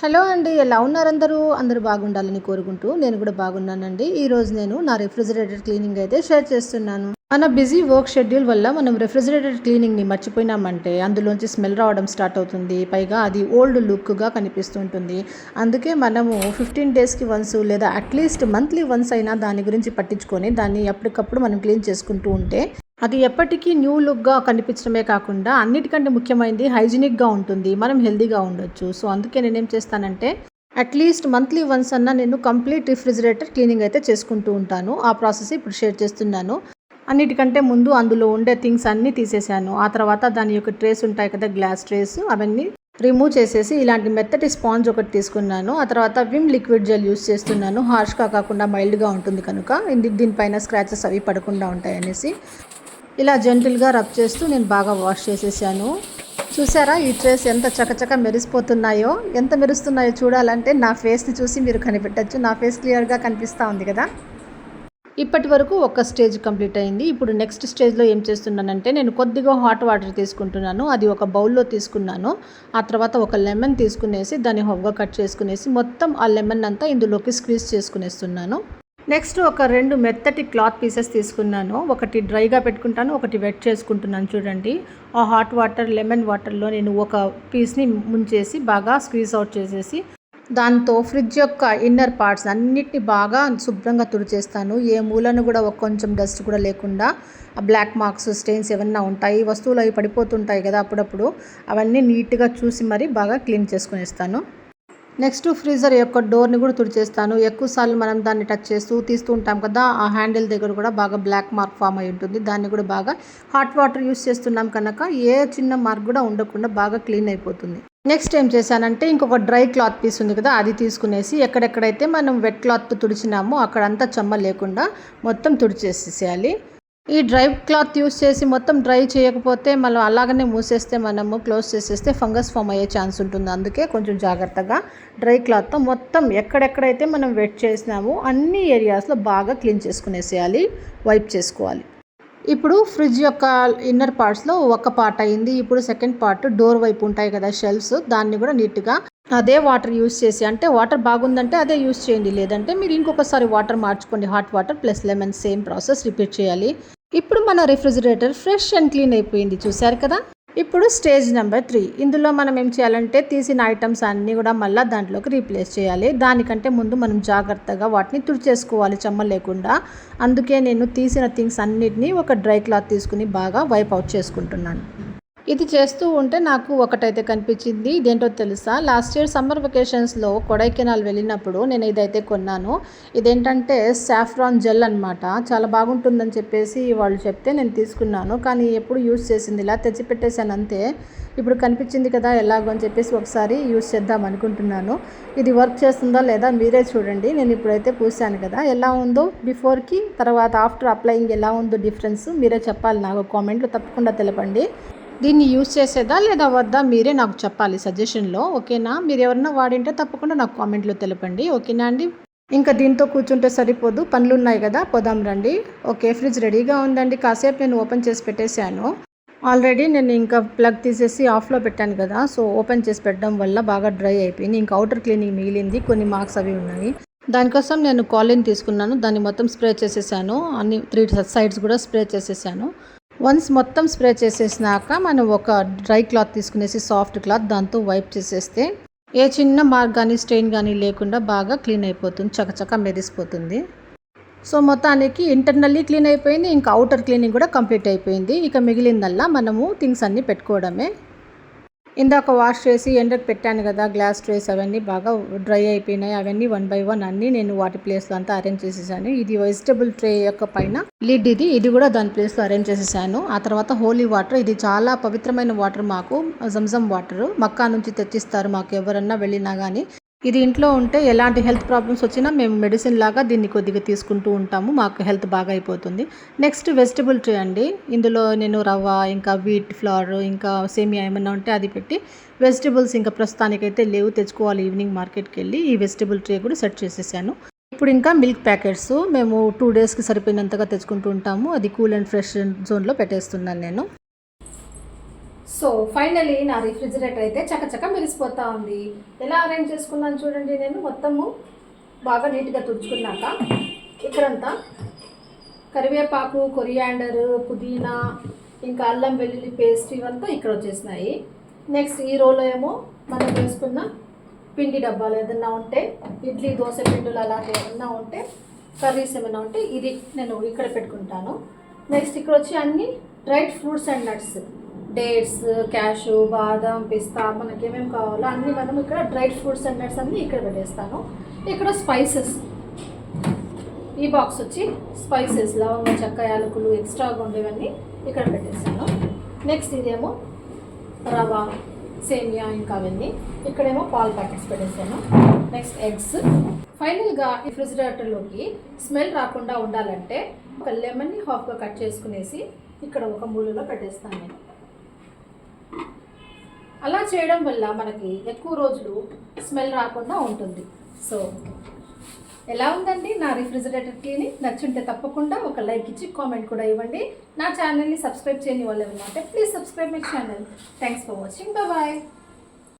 Hello అండి ఎలా ఉన్నారు అందరూ? అందరూ బాగుండాలని కోరుకుంటూ నేను కూడా బాగున్నానండి. ఈ రోజు నేను నా రెఫ్రిజిరేటర్ క్లీనింగ్ అయితే షేర్ చేస్తున్నాను. మన బిజీ వర్క్ షెడ్యూల్ వల్ల మనం రెఫ్రిజిరేటర్ క్లీనింగ్ని మర్చిపోయినామంటే అందులోంచి స్మెల్ రావడం స్టార్ట్ అవుతుంది. పైగా అది ఓల్డ్ లుక్గా కనిపిస్తుంటుంది. అందుకే మనము ఫిఫ్టీన్ డేస్కి వన్స్ లేదా అట్లీస్ట్ మంత్లీ వన్స్ అయినా దాని గురించి పట్టించుకొని దాన్ని ఎప్పటికప్పుడు మనం క్లీన్ చేసుకుంటూ ఉంటే అది ఎప్పటికీ న్యూ లుక్గా కనిపించడమే కాకుండా అన్నిటికంటే ముఖ్యమైనది హైజీనిక్గా ఉంటుంది. మనం హెల్దీగా ఉండొచ్చు. సో అందుకే నేనేం చేస్తానంటే అట్లీస్ట్ మంత్లీ వన్స్ అన్న నేను కంప్లీట్ రిఫ్రిజిరేటర్ క్లీనింగ్ అయితే చేసుకుంటూ ఉంటాను. ఆ ప్రాసెస్ ఇప్పుడు షేర్ చేస్తున్నాను. అన్నిటికంటే ముందు అందులో ఉండే థింగ్స్ అన్నీ తీసేసాను. ఆ తర్వాత దాని యొక్క ట్రేస్ ఉంటాయి కదా గ్లాస్ ట్రేస్ అవన్నీ రిమూవ్ చేసేసి ఇలాంటి మెత్తటి స్పాంజ్ ఒకటి తీసుకున్నాను. ఆ తర్వాత విమ్ లిక్విడ్ జెల్ యూస్ చేస్తున్నాను. హార్ష్గా కాకుండా మైల్డ్గా ఉంటుంది కనుక. దీనిపైన స్క్రాచెస్ అవి పడకుండా ఉంటాయి అనేసి ఇలా జెంటిల్గా రబ్ చేస్తూ నేను బాగా వాష్ చేసేసాను. చూసారా ఈ ట్రేస్ ఎంత చకచక మెరిసిపోతున్నాయో ఎంత మెరుస్తున్నాయో చూడాలంటే నా ఫేస్ని చూసి మీరు కనిపెట్టచ్చు. నా ఫేస్ క్లియర్గా కనిపిస్తూ ఉంది కదా. ఇప్పటి వరకు ఒక స్టేజ్ కంప్లీట్ అయింది. ఇప్పుడు నెక్స్ట్ స్టేజ్లో ఏం చేస్తున్నానంటే నేను కొద్దిగా హాట్ వాటర్ తీసుకుంటున్నాను. అది ఒక బౌల్లో తీసుకున్నాను. ఆ తర్వాత ఒక లెమన్ తీసుకునేసి దాన్ని హొవ్వ కట్ చేసుకునేసి మొత్తం ఆ లెమన్ అంతా ఇందులోకి స్క్వీజ్ చేసుకునేస్తున్నాను. నెక్స్ట్ ఒక రెండు మెత్తటి క్లాత్ పీసెస్ తీసుకున్నాను. ఒకటి డ్రైగా పెట్టుకుంటాను ఒకటి వెట్ చేసుకుంటున్నాను చూడండి. ఆ హాట్ వాటర్ లెమన్ వాటర్లో నేను ఒక పీస్ని ముంచేసి బాగా స్క్వీజ్ అవుట్ చేసేసి దాంతో ఫ్రిడ్జ్ యొక్క ఇన్నర్ పార్ట్స్ అన్నిటిని బాగా శుభ్రంగా తుడిచేస్తాను. ఏ మూలను కూడా ఒక కొంచెం డస్ట్ కూడా లేకుండా బ్లాక్ మార్క్స్ స్టెయిన్స్ ఏమన్నా ఉంటాయి వస్తువులు అవి పడిపోతుంటాయి కదా అప్పుడప్పుడు అవన్నీ నీట్గా చూసి మరీ బాగా క్లీన్ చేసుకునేస్తాను. నెక్స్ట్ ఫ్రీజర్ యొక్క డోర్ని కూడా తుడిచేస్తాను. ఎక్కువసార్లు మనం దాన్ని టచ్ చేస్తూ తీస్తూ ఉంటాం కదా ఆ హ్యాండిల్ దగ్గర కూడా బాగా బ్లాక్ మార్క్ ఫామ్ అయి ఉంటుంది. దాన్ని కూడా బాగా హాట్ వాటర్ యూస్ చేస్తున్నాం కనుక ఏ చిన్న మార్క్ కూడా ఉండకుండా బాగా క్లీన్ అయిపోతుంది. నెక్స్ట్ ఏం చేశానంటే ఇంకొక డ్రై క్లాత్ పీస్ ఉంది కదా అది తీసుకునేసి ఎక్కడెక్కడైతే మనం వెట్ క్లాత్ తుడిచినామో అక్కడంతా చెమ్మ లేకుండా మొత్తం తుడిచేసేసేయాలి ఈ డ్రై క్లాత్ యూస్ చేసి మొత్తం డ్రై చేయకపోతే మనం అలాగనే మూసేస్తే మనము క్లోజ్ చేసేస్తే ఫంగస్ ఫామ్ అయ్యే ఛాన్స్ ఉంటుంది. అందుకే కొంచెం జాగ్రత్తగా డ్రై క్లాత్తో మొత్తం ఎక్కడెక్కడైతే మనం వెట్ చేసినామో అన్ని ఏరియాస్లో బాగా క్లీన్ చేసుకునేసేయాలి వైప్ చేసుకోవాలి. ఇప్పుడు ఫ్రిడ్జ్ యొక్క ఇన్నర్ పార్ట్స్లో ఒక పార్ట్ అయింది. ఇప్పుడు సెకండ్ పార్ట్ డోర్ వైపు ఉంటాయి కదా షెల్ఫ్స్ దాన్ని కూడా నీట్గా అదే వాటర్ యూస్ చేసి అంటే వాటర్ బాగుందంటే అదే యూస్ చేయండి. లేదంటే మీరు ఇంకొకసారి వాటర్ మార్చుకోండి. Hot water plus lemon same process repeat చేయాలి. ఇప్పుడు మన రిఫ్రిజిరేటర్ ఫ్రెష్ అండ్ క్లీన్ అయిపోయింది చూసారు కదా? ఇప్పుడు స్టేజ్ నెంబర్ త్రీ. ఇందులో మనం ఏం చేయాలంటే తీసిన ఐటమ్స్ అన్నీ కూడా మళ్ళీ దాంట్లోకి రీప్లేస్ చేయాలి. దానికంటే ముందు మనం జాగ్రత్తగా వాటిని తుడిచేసుకోవాలి చెమ్మ లేకుండా. అందుకే నేను తీసిన థింగ్స్ అన్నిటినీ ఒక డ్రై క్లాత్ తీసుకుని బాగా వైప్ అవుట్ చేసుకుంటున్నాను. ఇది చేస్తూ ఉంటే నాకు ఒకటైతే కనిపించింది. ఇదేంటో తెలుసా? లాస్ట్ ఇయర్ సమ్మర్ వెకేషన్స్లో కొడైకెనాల్ వెళ్ళినప్పుడు నేను ఇదైతే కొన్నాను. ఇదేంటంటే సాఫ్రాన్ జెల్ అనమాట చాలా బాగుంటుందని చెప్పేసి వాళ్ళు చెప్తే నేను తీసుకున్నాను. కానీ ఎప్పుడు యూస్ చేసింది ఇలా తెచ్చిపెట్టేశాను అంతే. ఇప్పుడు కనిపించింది కదా ఎలాగో అని చెప్పేసి ఒకసారి యూస్ చేద్దాం అనుకుంటున్నాను. ఇది వర్క్ చేస్తుందా లేదా మీరే చూడండి. నేను ఇప్పుడైతే పూసాను కదా. ఎలా ఉందో బిఫోర్కి తర్వాత ఆఫ్టర్ అప్లయింగ్ ఎలా ఉందో డిఫరెన్స్ మీరే చెప్పాలి నాకు కామెంట్లో తప్పకుండా తెలపండి. దీన్ని యూస్ చేసేదా లేదా వద్దా మీరే నాకు చెప్పాలి సజెషన్లో ఓకేనా? మీరు ఎవరన్నా వాడింటే తప్పకుండా నాకు కామెంట్లో తెలపండి ఓకేనా అండి? ఇంకా దీంతో కూర్చుంటే సరిపోదు పనులు ఉన్నాయి కదా పోదాం రండి. ఓకే ఫ్రిడ్జ్ రెడీగా ఉందండి కాసేపు నేను ఓపెన్ చేసి పెట్టేశాను. ఆల్రెడీ నేను ఇంకా ప్లగ్ తీసేసి ఆఫ్లో పెట్టాను కదా సో ఓపెన్ చేసి పెట్టడం వల్ల బాగా డ్రై అయిపోయింది. ఇంకా అవుటర్ క్లీనింగ్ మిగిలింది కొన్ని మార్క్స్ అవి ఉన్నాయి. దానికోసం నేను కాలిన్ తీసుకున్నాను దాన్ని మొత్తం స్ప్రే చేసేసాను అన్ని త్రీ సైడ్స్ కూడా స్ప్రే చేసేసాను. వన్స్ మొత్తం స్ప్రే చేసేసినాక మనం ఒక డ్రై క్లాత్ తీసుకునేసి సాఫ్ట్ క్లాత్ దాంతో వైప్ చేసేస్తే ఏ చిన్న మార్క్ కానీ స్టెయిన్ కానీ లేకుండా బాగా క్లీన్ అయిపోతుంది చకచక మెరిసిపోతుంది సో మొత్తానికి ఇంటర్నల్లీ క్లీన్ అయిపోయింది ఇంకా అవుటర్ క్లీనింగ్ కూడా కంప్లీట్ అయిపోయింది. ఇక మిగిలిందల్లా మనము థింగ్స్ అన్నీ పెట్టుకోవడమే. ఇందాక వాష్ చేసి ఎండకు పెట్టాను కదా గ్లాస్ ట్రేస్ అవన్నీ బాగా డ్రై అయిపోయినాయి. అవన్నీ వన్ బై వన్ అన్నీ నేను వాటి ప్లేస్లో అంతా అరేంజ్ చేసేసాను. ఇది వెజిటబుల్ ట్రే యొక్క పైన లిడ్ ఇది. ఇది కూడా దాని ప్లేస్లో అరేంజ్ చేసేసాను. ఆ తర్వాత హోలీ వాటర్. ఇది చాలా పవిత్రమైన వాటర్ మాకు జంజం వాటర్. మక్కా నుంచి తెచ్చిస్తారు మాకు ఎవరన్నా వెళ్ళినా కానీ ఇది ఇంట్లో ఉంటే ఎలాంటి హెల్త్ ప్రాబ్లమ్స్ వచ్చినా మేము మెడిసిన్ లాగా దీన్ని కొద్దిగా తీసుకుంటూ ఉంటాము. మాకు హెల్త్ బాగా అయిపోతుంది. నెక్స్ట్ వెజిటబుల్ ట్రీ అండి. ఇందులో నేను రవ్వ ఇంకా వీట్ ఫ్లవర్ ఇంకా సేమియా ఏమన్నా ఉంటే అది పెట్టి వెజిటబుల్స్ ఇంకా ప్రస్తుతానికైతే లేవు. తెచ్చుకోవాలి ఈవినింగ్ మార్కెట్కి వెళ్ళి ఈ వెజిటబుల్ ట్రీ కూడా సెట్ చేసేసాను. ఇప్పుడు ఇంకా మిల్క్ ప్యాకెట్స్ మేము టూ డేస్కి సరిపోయినంతగా తెచ్చుకుంటూ ఉంటాము. అది కూల్ అండ్ ఫ్రెష్ జోన్లో పెట్టేస్తున్నాను నేను. సో ఫైనలీ నా రిఫ్రిజిరేటర్ అయితే చకచక మెరిసిపోతూ ఉంది. ఎలా అరేంజ్ చేసుకున్నాను చూడండి నేను. మొత్తము బాగా నీట్గా తుడుచుకున్నాక ఇక్కడంతా కరివేపాకు కొరియాండర్ పుదీనా ఇంకా అల్లం వెల్లుల్లి పేస్ట్ ఇవంతా ఇక్కడ వచ్చేసినాయి. నెక్స్ట్ ఈ రోలో ఏమో మనం వేసుకున్న పిండి డబ్బాలు ఏదన్నా ఉంటే ఇడ్లీ దోశ పిండులు అలాంటివి ఏమన్నా ఉంటే కర్రీస్ ఏమైనా ఉంటే ఇది నేను ఇక్కడ పెట్టుకుంటాను. నెక్స్ట్ ఇక్కడ వచ్చి అన్ని dried fruits and nuts dates cashew బాదం పిస్తా మనకి ఏమేమి కావాలో అన్నీ మనం ఇక్కడ డ్రైడ్ ఫ్రూట్స్ అండ్ అన్నీ ఇక్కడ పెట్టేస్తాను. ఇక్కడ స్పైసెస్. ఈ బాక్స్ వచ్చి స్పైసెస్ లవంగ చెక్క యాలకులు ఎక్స్ట్రాగా ఉండేవన్నీ ఇక్కడ పెట్టేస్తాను. నెక్స్ట్ ఇదేమో రవ సేమియా ఇంకా అవన్నీ. ఇక్కడేమో పాల్ ప్యాకెట్స్ పెట్టేసాను నెక్స్ట్ ఎగ్స్ ఫైనల్గా రిఫ్రిజిరేటర్లోకి స్మెల్ రాకుండా ఉండాలంటే ఒక లెమన్ని హాఫ్గా కట్ చేసుకునేసి ఇక్కడ ఒక మూలలో పెట్టేస్తాను నేను. అలా చేయడం వల్ల మనకి ఎక్కువ రోజులు స్మెల్ రాకుండా ఉంటుంది. సో ఎలా ఉందండి నా రిఫ్రిజిరేటర్ టీని నచ్చుంటే తప్పకుండా ఒక లైక్ ఇచ్చి కామెంట్ కూడా ఇవ్వండి. నా ఛానల్ని సబ్స్క్రైబ్ చేయని వాళ్ళు ఏమన్నా please subscribe my channel. Thanks for watching. Bye.